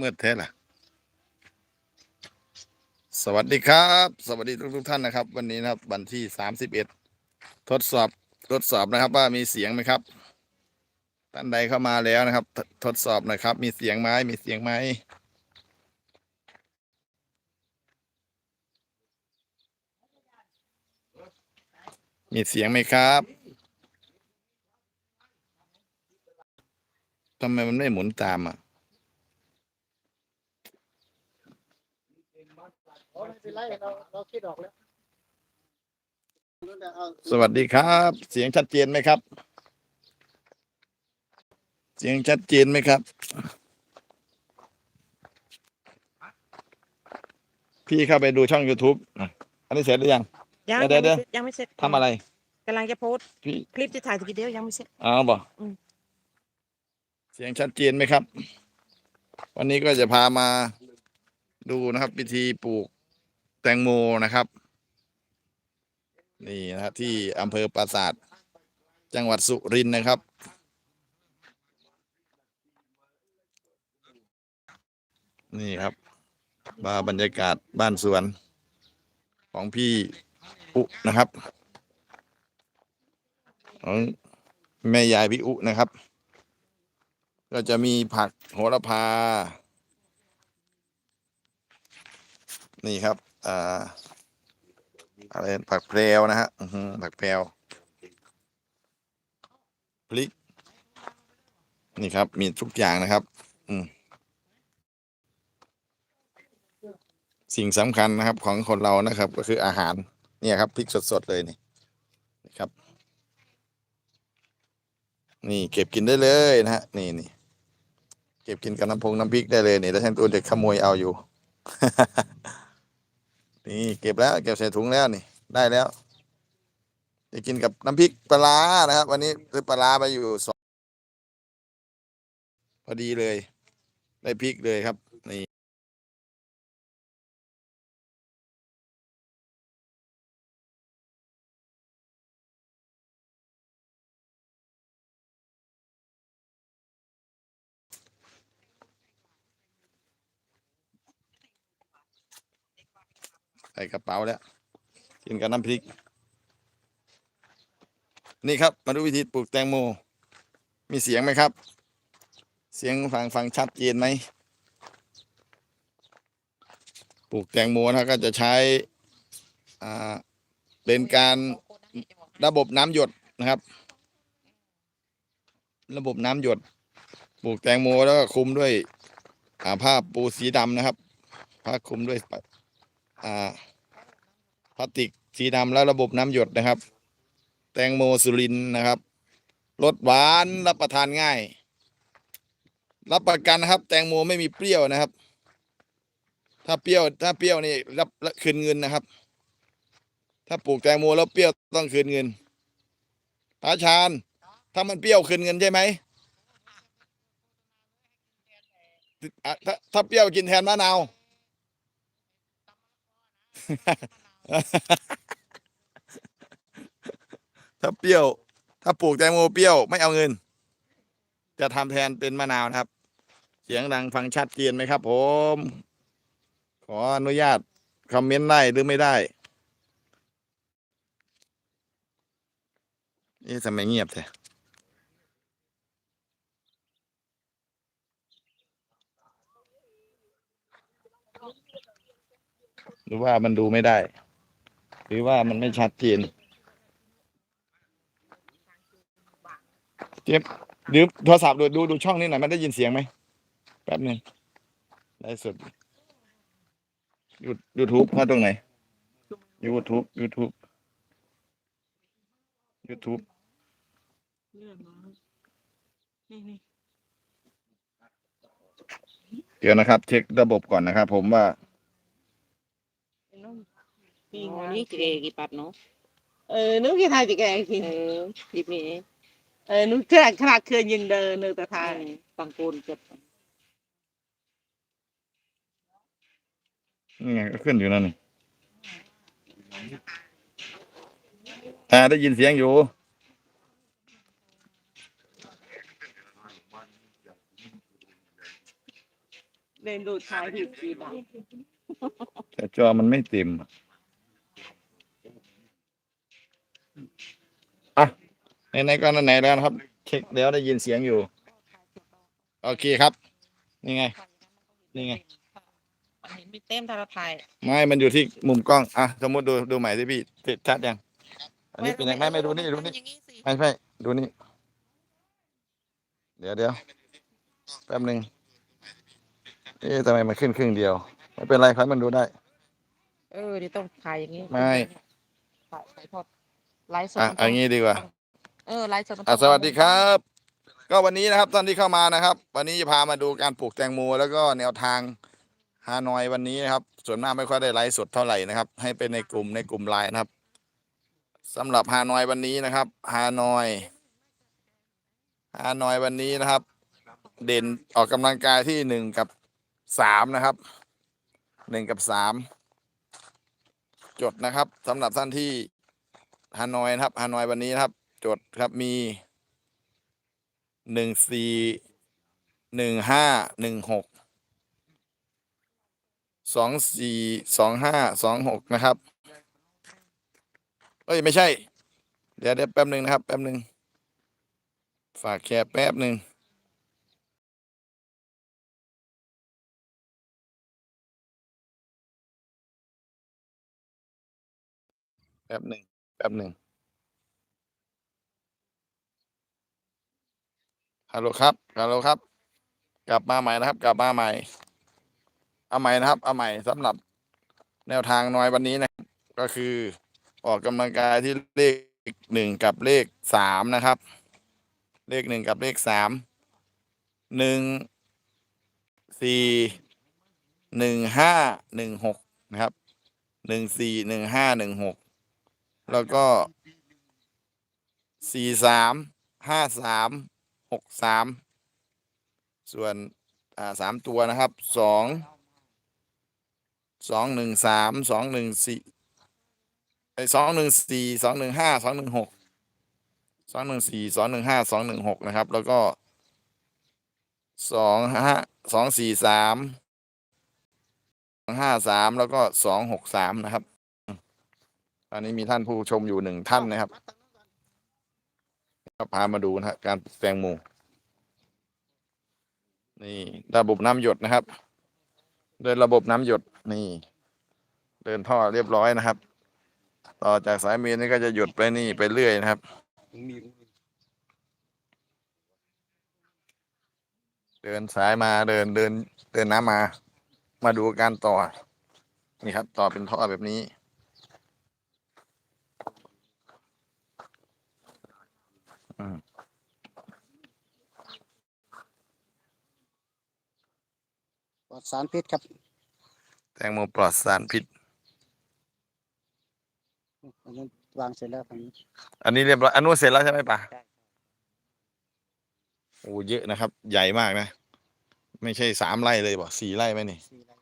มืดแท้ล่ะ สวัสดีครับ สวัสดีทุกทุกท่านนะครับ วันนี้นะครับ วันที่สามสิบเอ็ดทดสอบทดสอบนะครับ ว่ามีเสียงไหมครับท่านใดเข้ามาแล้วนะครับ ทดสอบหนะครับ มีเสียงไหมมีเสียงไหมมีเสียงไหมครับทำไมมันไม่หมุนตามอะ โอ้ ไม่เป็นไรเราเราคิดออกแล้วสวัสดีครับ เสียงชัดเจนไหมครับ เสียงชัดเจนไหมครับ พี่เข้าไปดูช่อง YouTube อะอันนี้เสร็จหรือยัง ยังเดี๋ยวเดี๋ยว ยังไม่เสร็จทำอะไรกำลังจะโพสต์พี่คลิปที่ถ่ายตะกี้เดียวยังไม่เสร็จอ๋อบอกอืมเสียงชัดเจนไหมครับ วันนี้ก็จะพามาดูนะครับ พิธีปลูก แตงโมนะครับ นี่นะที่อำเภอปราสาท จังหวัดสุรินทร์นะครับ นี่ครับมาบรรยากาศบ้านสวน ของพี่อุนะครับของแม่ยายพี่อุนะครับ ก็จะมีผักโหระพา นี่ครับ อะไรผักแพรวนะฮะผักแพรวพริก นี่ครับ มีทุกอย่างนะครับ อืมสิ่งสำคัญนะครับของคนเรานะครับ ก็คืออาหาร เนี่ยครับพริกสดๆเลยนี่นะครับ นี่เก็บกินได้เลยนะฮะนี่นี่เก็บกินกับน้ำพงน้ำพริกได้เลยนี่แล้วท่านตัวเด็กขโมยเอาอยู่ นี่เก็บแล้วเก็บใส่ถุงแล้วนี่ ได้แล้ว จะกินกับน้ำพริกปลานะครับ วันนี้ซื้อปลาไปอยู่สองพอดีเลย ได้พริกเลยครับ นี่ ใส่กระเป๋าแล้ว กินกับน้ำพริก นี่ครับ มาดูวิธีปลูกแตงโม มีเสียงไหมครับ เสียงฟังฟังชัดเจนไหม ปลูกแตงโมนะก็จะใช้อ่าเป็นการระบบน้ำหยดนะครับ ระบบน้ำหยด ปลูกแตงโมแล้วก็คุมด้วยอ่าผ้าปูสีดำนะครับผ้าคุมด้วย พลาสติกสีดำแล้วระบบน้ำหยดนะครับ แตงโมสุรินนะครับรสหวานรับประทานง่าย รับประกันนะครับ แตงโมไม่มีเปรี้ยวนะครับ ถ้าเปรี้ยวถ้าเปรี้ยวนี่รับคืนเงินนะครับ ถ้าปลูกแตงโมแล้วเปรี้ยวต้องคืนเงินตาชาญถ้ามันเปรี้ยวคืนเงินใช่ไหมถ้าถ้าเปรี้ยวกินแทนมะนาว ถ้าเปรี้ยว ถ้าปลูกแตงโมเปรี้ยวไม่เอาเงิน จะทำแทนเป็นมะนาวนะครับ เสียงดังฟังชัดเจนไหมครับ ผม ขออนุญาตคอมเมนต์ได้หรือไม่ได้นี่ทำไมเงียบแท้ รือว่ามันดูไม่ได้ หรือว่ามันไม่ชัดเจนเจ็บดืมโทรศัพท์ดูดูดูช่องนี้หน่อยมันได้ยินเสียงไหมแป๊บหนึ่งได้สดยูยูทูบพาตรงไหนยูทูบยูทูบยูทูบนี่นี่เดี๋ยวนะครับ เช็คระบบก่อนนะครับผมว่า นี่นี่กี่กี่ปัดเนาะเออนึกกี่ทายจะแกกินเออคลิปนี้เออนึกขนาดขนาดเคยยิงเดินนึกแต่ทายฟังปูนเก็บนี่ไงก็ขึ้นอยู่นั่นนี่อ่าได้ยินเสียงอยู่เดินดูท้ายผิดสีดแต่จอมันไม่เต็มอะอะ ไหนๆก็ไหนๆแล้วนะครับ เช็คแล้วได้ยินเสียงอยู่ โอเคครับ นี่ไง นี่ไง มันเห็นมีเต็มทาราไทยไม่ มันอยู่ที่มุมกล้อง อะ สมมติดูดูใหม่สิพี่ติดชัดยัง อันนี้เป็นยังไงไม่ไม่ดูนี่ดูนี่อย่างนี้สิไม่ไม่ดูนี่ เดี๋ยวเดี๋ยวแป๊บหนึ่งเอ๊ะทำไมมันขึ้นครึ่งเดียว ไม่เป็นไรครับมันดูได้ เออเดี๋ยวต้องถ่ายอย่างนี้ไม่ถ่ายถ่ายทอดไลฟ์สดอะมันต้เอางี้ดีกว่า เออไลฟ์สดมันอะต้องสวัสดีครับ ก็วันนี้นะครับท่านที่เข้ามานะครับ วันนี้จะพามาดูการปลูกแตงโมแล้วก็แนวทางฮานอยวันนี้นะครับ ส่วนมากไม่ค่อยได้ไลฟ์สดเท่าไหร่นะครับ ให้เป็นในกลุ่มในกลุ่มไลน์นะครับสำหรับฮานอยวันนี้นะครับฮานอยฮานอยวันนี้นะครับ เด่นออกกำลังกายที่หนึ่งกับสามนะครับหนึ่งกับสามจดนะครับสำหรับท่านที่ฮานอยนะครับฮานอยวันนี้นะครับ จดครับมีหนึ่งสี่หนึ่งห้าหนึ่งหกสองสี่สองห้าสองหกนะครับ เอ้ย ไม่ใช่ เดี๋ยวเดี๋ยวแป๊บหนึ่งนะครับ แป๊บหนึ่งฝากแคร์แป๊บหนึ่งแป๊บหนึ่งแป๊บหนึ่ง ฮัลโหลครับ ฮัลโหลครับ กลับมาใหม่นะครับ กลับมาใหม่ เอาใหม่นะครับ เอาใหม่สำหรับแนวทางน้อยวันนี้นะก็คือออกกำลังกายที่เลขหนึ่งกับเลขสามนะครับ เลขหนึ่งกับเลขสามหนึ่งสี่หนึ่งห้าหนึ่งหกนะครับหนึ่งสี่หนึ่งห้าหนึ่งหกแล้วก็สี่สามห้าสาม หกสามส่วนอ่าสามตัวนะครับสองสองหนึ่งสามสองหนึ่งสี่ไอสองหนึ่งสี่สองหนึ่งห้าสองหนึ่งหกสองหนึ่งสี่สองหนึ่งห้าสองหนึ่งหกนะครับ แล้วก็สองห้าสองสี่สามสองห้าสามแล้วก็สองหกสามนะครับ ตอนนี้มีท่านผู้ชมอยู่หนึ่งท่านนะครับ พามาดูนะฮะการแตงโมนี่ระบบน้ำหยดนะครับ เดินระบบน้ำหยดนี่ เดินท่อเรียบร้อยนะครับ ต่อจากสายเมนนี่ก็จะหยดไปนี่ไปเรื่อยนะครับ เดินสายมาเดินเดินเดินน้ำมา มาดูการต่อ นี่ครับ ต่อเป็นท่อแบบนี้ ลอดสารพิษครับ แตงโมปลอดสารพิษ อันนั้นวางเสร็จแล้วฝั่งนี้อันนี้เรียบร้อยอันนู้นเสร็จแล้วใช่ไหมป่ะใช่โอ้เยอะนะครับ ใหญ่มากนะ ไม่ใช่สามไร่เลยบอกสี่ไร่ไหมนี่สี่ไร่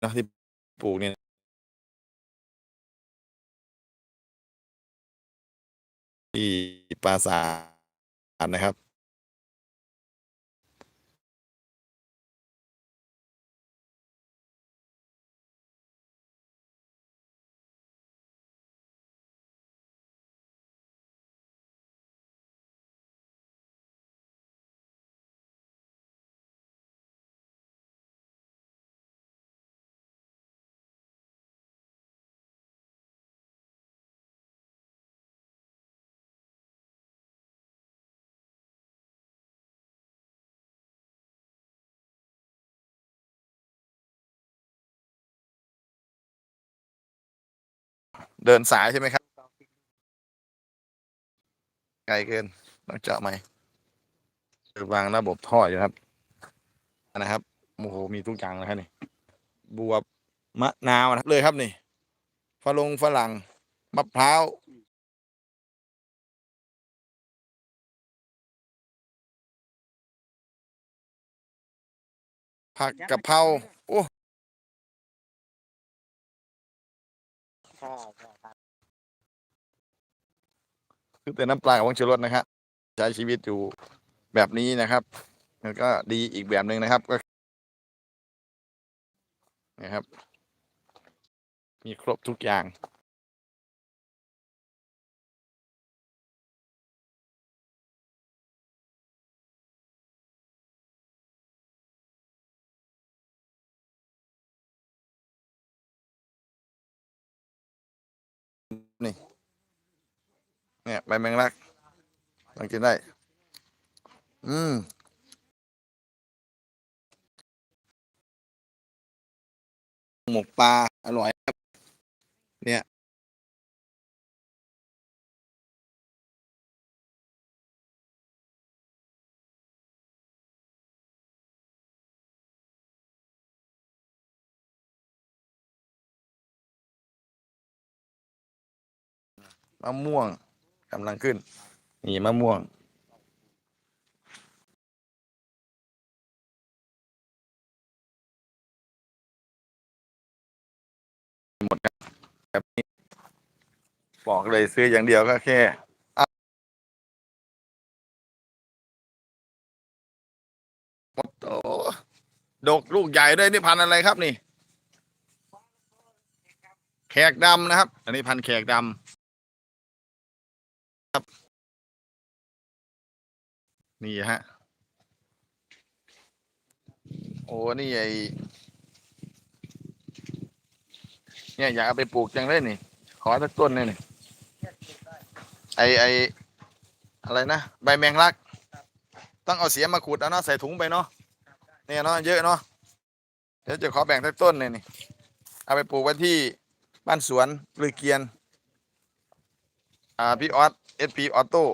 เนอะที่ปลูกเนี่ย ที่ปราสาทนะครับ เดินสายใช่ไหมครับ ไกลเกินต้องเจาะไหมวางระบบท่ออยู่ครับ นะครับโอ้โหมีทุกอย่างเลยครับนี่บวบมะนาวนะครับเลยครับนี่ฝลงฝรั่งมะพร้าวผักกะเพราโอ้ คือแต่น้ำปลากับผงชูรสนะครับใช้ชีวิตอยู่แบบนี้นะครับแล้วก็ดีอีกแบบหนึ่งนะครับก็นะครับ มีครบทุกอย่างนี่ เนี่ยใบแมงลักลองกินได้ อืมหมกปลาอร่อยครับ เนี่ยมะม่วง กำลังขึ้น นี่มะม่วง หมดครับแบบนี้บอกเลยซื้ออย่างเดียวก็แค่โอ้โหดกลูกใหญ่ด้วยนี่พันอะไรครับนี่ แขกดำนะครับ อันนี้พันแขกดำ นี่ฮะ โอ้ นี่ไอเนี่ยอยากเอาไปปลูกจังเลยนี่ ขอสักต้นเลยนี่ ไอไออะไรนะ ใบแมงลัก ต้องเอาเสียมาขูดเอาเนาะใส่ถุงไปเนาะ เนี่ยเนาะเยอะเนาะ เดี๋ยวจะขอแบ่งสักต้นเลยนี่ เอาไปปลูกไว้ที่บ้านสวนลือเกียน อ่าพี่ออสเอสพีออโต้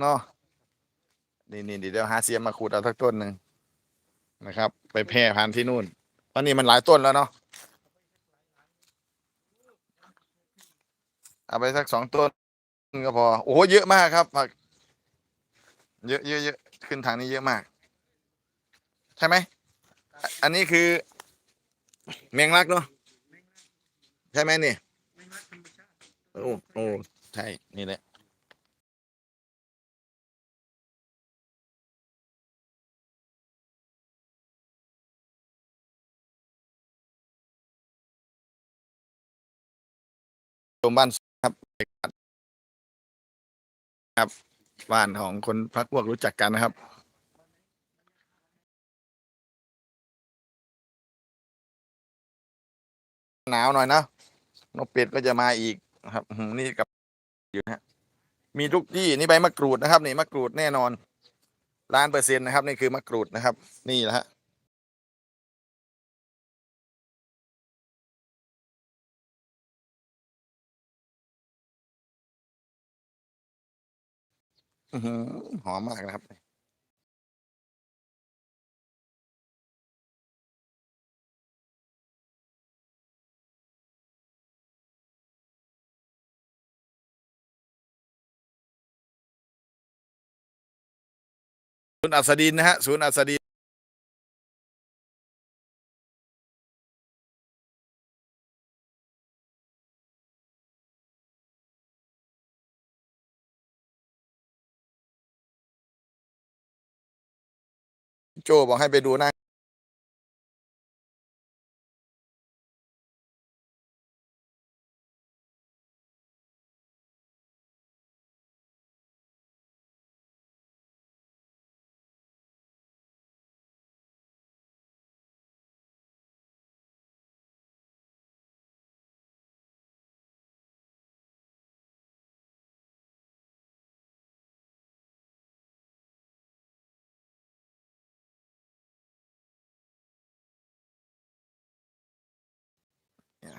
เนาะนี่นี่เดี๋ยวหาเสียมมาขูดเอาสักต้นหนึ่งนะครับ ไปแพร่พันธุ์ที่นู่นเพราะนี่มันหลายต้นแล้วเนาะเอาไปสักสองต้นก็พอ โอ้โหเยอะมากครับผักเยอะเยอะเยอะขึ้นทางนี้เยอะมาก ใช่ไหม อันนี้คือ แมงลักเนาะใช่ไหมนี่ โอ้โอ้ใช่ นี่แหละ ชมบ้านครับครับ บ้านของคนพักพวกรู้จักกันนะครับหนาวหน่อยนะนกเป็ดก็จะมาอีกนะครับนี่กับอยู่นะฮะมีทุกที่นี่ใบมะกรูดนะครับนี่มะกรูดแน่นอนล้านเปอร์เซ็นต์นะครับ นี่คือมะกรูดนะครับ นี่แหละฮะ อื้อหือหอมมากนะครับ ศูนย์อัสดินนะฮะศูนย์อัสดิน โจบอกให้ไปดูหน้า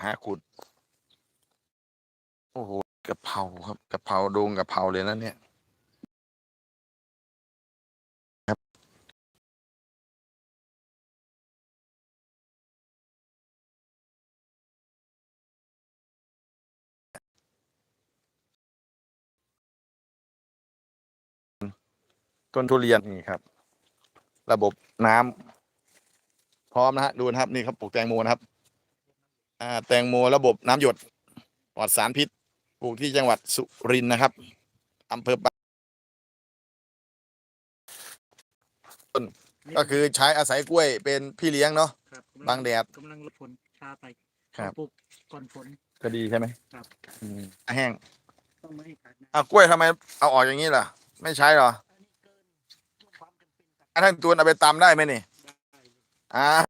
หาขุดโอ้โหกะเพราครับกะเพราโดงกะเพราเลยนะเนี่ยครับต้นทุเรียนนี่ครับ ระบบน้ำพร้อมนะฮะดูนะครับนี่เขาปลูกแตงโมนะครับ อ่าแตงโมระบบน้ำหยดปลอดสารพิษปลูกที่จังหวัดสุรินทร์นะครับอำเภอปะต้นก็คือใช้อาศัยกล้วยเป็นพี่เลี้ยงเนาะ ครับบางแดดกำลังลดผลชาไปครับ ปลูกก่อนฝนก็ดีใช่ไหมครับอืมแห้งต้องไม่ให้ขาดน้อ้าวกล้วยทำไมเอาออกอย่างนี้ล่ะ ไม่ใช้เหรอำอันนี้เกินความจำเป็นครับอะท่านตัวนเอาไปตำได้ไหมนี่ ได้อ่า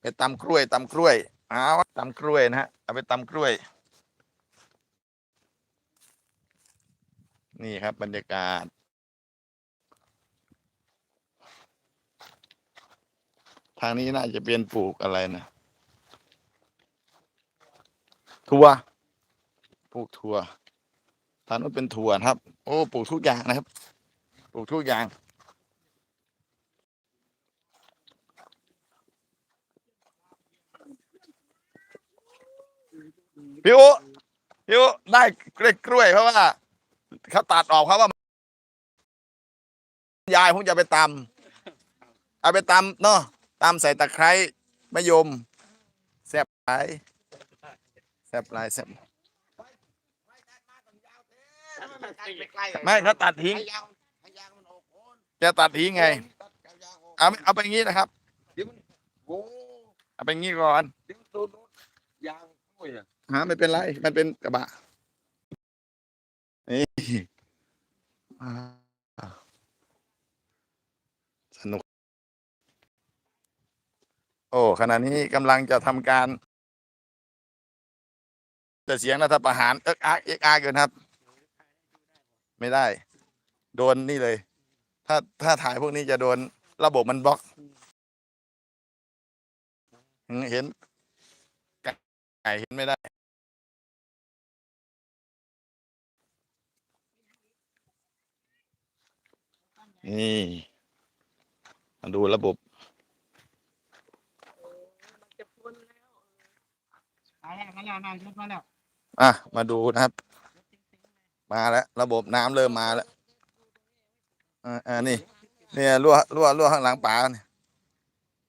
ไปตำกล้วยตำกล้วยเอาตำกล้วยนะฮะเอาไปตำกล้วย นี่ครับบรรยากาศทางนี้น่าจะเป็นปลูกอะไรนะถั่วปลูกถั่วทางนู้นเป็นถั่วนะครับ โอ้ปลูกทุกอย่างนะครับ ปลูกทุกอย่าง พี่อุพี่อุได้กล้วยกล้วยเพราะว่าเขาตัดออกเพราะว่า ยายผมจะไปตำเอาไปตำเนาะตำใส่ตะไคร้มะยมแซ่บหลายแซ่บหลายแซ่บไม่เขาตัดทิ้งจะตัดทิ้งไง เอาเอาไปงี้นะครับ เอาไปงี้ก่อนยางกล้วย ฮะไม่เป็นไร มันเป็นกระบะนี่สนุก โอ้ขณะนี้กำลังจะทำการแต่เสียงรัฐประหารเอิกอักเอิกอักเกินครับ ไม่ได้ โดนนี่เลย ถ้าถ้าถ่ายพวกนี้จะโดนระบบมันบล็อกเห็นไก่เห็นไม่ได้ นี่มาดูระบบมาแล้วมาแล้วนายรถมาแล้วอะมาดูนะครับ มาแล้ว ระบบน้ำเริ่มมาแล้วอ่าอ่านี่เนี่ยรั่วรั่วรั่วข้างหลังป่าเนี่ย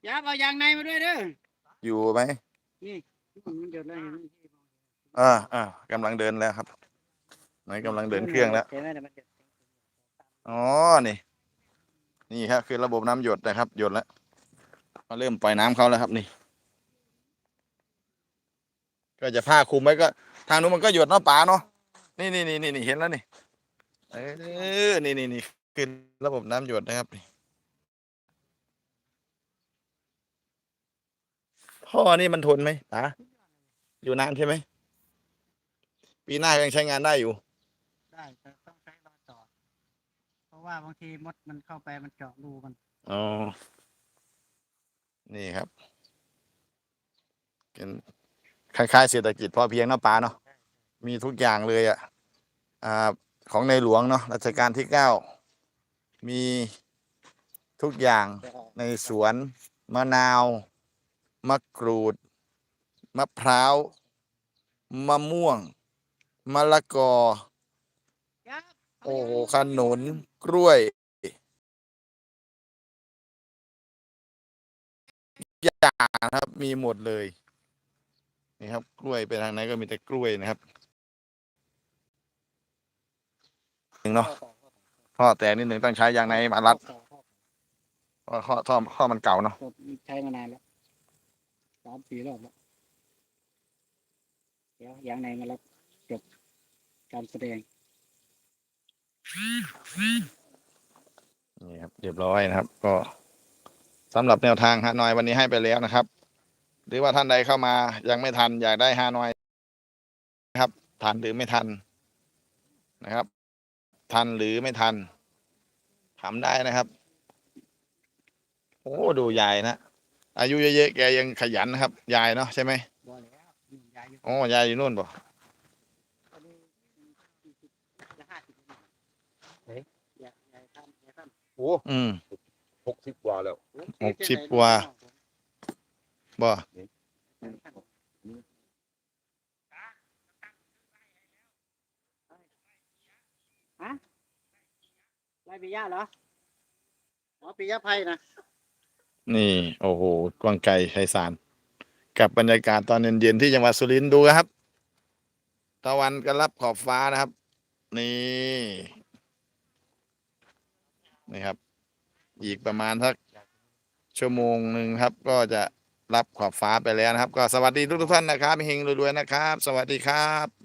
อย่าเอายางในมาด้วยเด้ออยู่ไหมนี่มันเดือดแล้วเห็นไหมอ่าอ่ากำลังเดินแล้วครับไหนกำลังเดินเครื่องแล้ว เห็นไหมเนี่ยมันเดือดอ๋อนี่ นี่ครับคือระบบน้ำหยดนะครับ หยดแล้วมาเริ่มปล่อยน้ำเขาแล้วครับนี่ ก็จะผ้าคลุมไว้ก็ ทางนู้นมันก็หยดเนาะป่าเนาะนี่นี่นี่นี่เห็นแล้วนี่เออนี่นี่นี่คือระบบน้ำหยดนะครับนี่ท่อนี่มันทนไหมป๋าอยู่นานใช่ไหมปีหน้ายังใช้งานได้อยู่ ได้แต่ต้องใช้รอต่ ว่าบางทีมดมันเข้าไปมันเจาะรูมันอ๋อ นี่ครับเป็นคล้ายๆเศรษฐกิจพอเพียงเนาะป้าเนาะ มีทุกอย่างเลยอะอ่าของในหลวงเนาะรัชกาลที่เก้า มีทุกอย่างในสวนมะนาว มะกรูด มะพร้าว มะม่วง มะละกอ โอ้โหขนุนกล้วยอย่างนะครับ มีหมดเลยนี่ครับ กล้วยไปทางไหนก็มีแต่กล้วยนะครับหนึ่งเนาะท่อแตกนิดหนึ่งต้องใช้ยางในมารัดเพราะข้อท่อข้อมันเก่าเนาะใช้มานานแล้วสามสี่รอบแล้วเดี๋ยวยางในมารับจบการแสดง นี่ครับเรียบร้อยนะครับ ก็สำหรับแนวทางฮานอยวันนี้ให้ไปแล้วนะครับ หรือว่าท่านใดเข้ามายังไม่ทันอยากได้ฮานอยนะครับ ทันหรือไม่ทันนะครับ ทันหรือไม่ทันถามได้นะครับ โอ้ดูยายนะอายุเยอะๆแกยังขยันนะครับ ยายเนาะใช่ไหมบ่แล้วอ๋อยายอยู่นู่นบ่อันนี้สี่สิบจะห้าสิบเฮ้ยอย่าอย่าทำอย่าทำ โอ้อืมหกสิบกว่าแล้วหกสิบกว่าบ่ไรปิยะเหรออ๋อปิยะไพ่นะนี่ โอ้โหกวางไก่ไพศาลกับบรรยากาศตอนเย็นๆที่จังหวัดสุรินทร์ดูครับ ตะวันก็รับขอบฟ้านะครับ นี่ นี่ครับ อีกประมาณสักชั่วโมงหนึ่งครับ ก็จะรับขอบฟ้าไปแล้วนะครับ ก็สวัสดีทุกทุกท่านนะครับเฮงรวยๆนะครับ สวัสดีครับ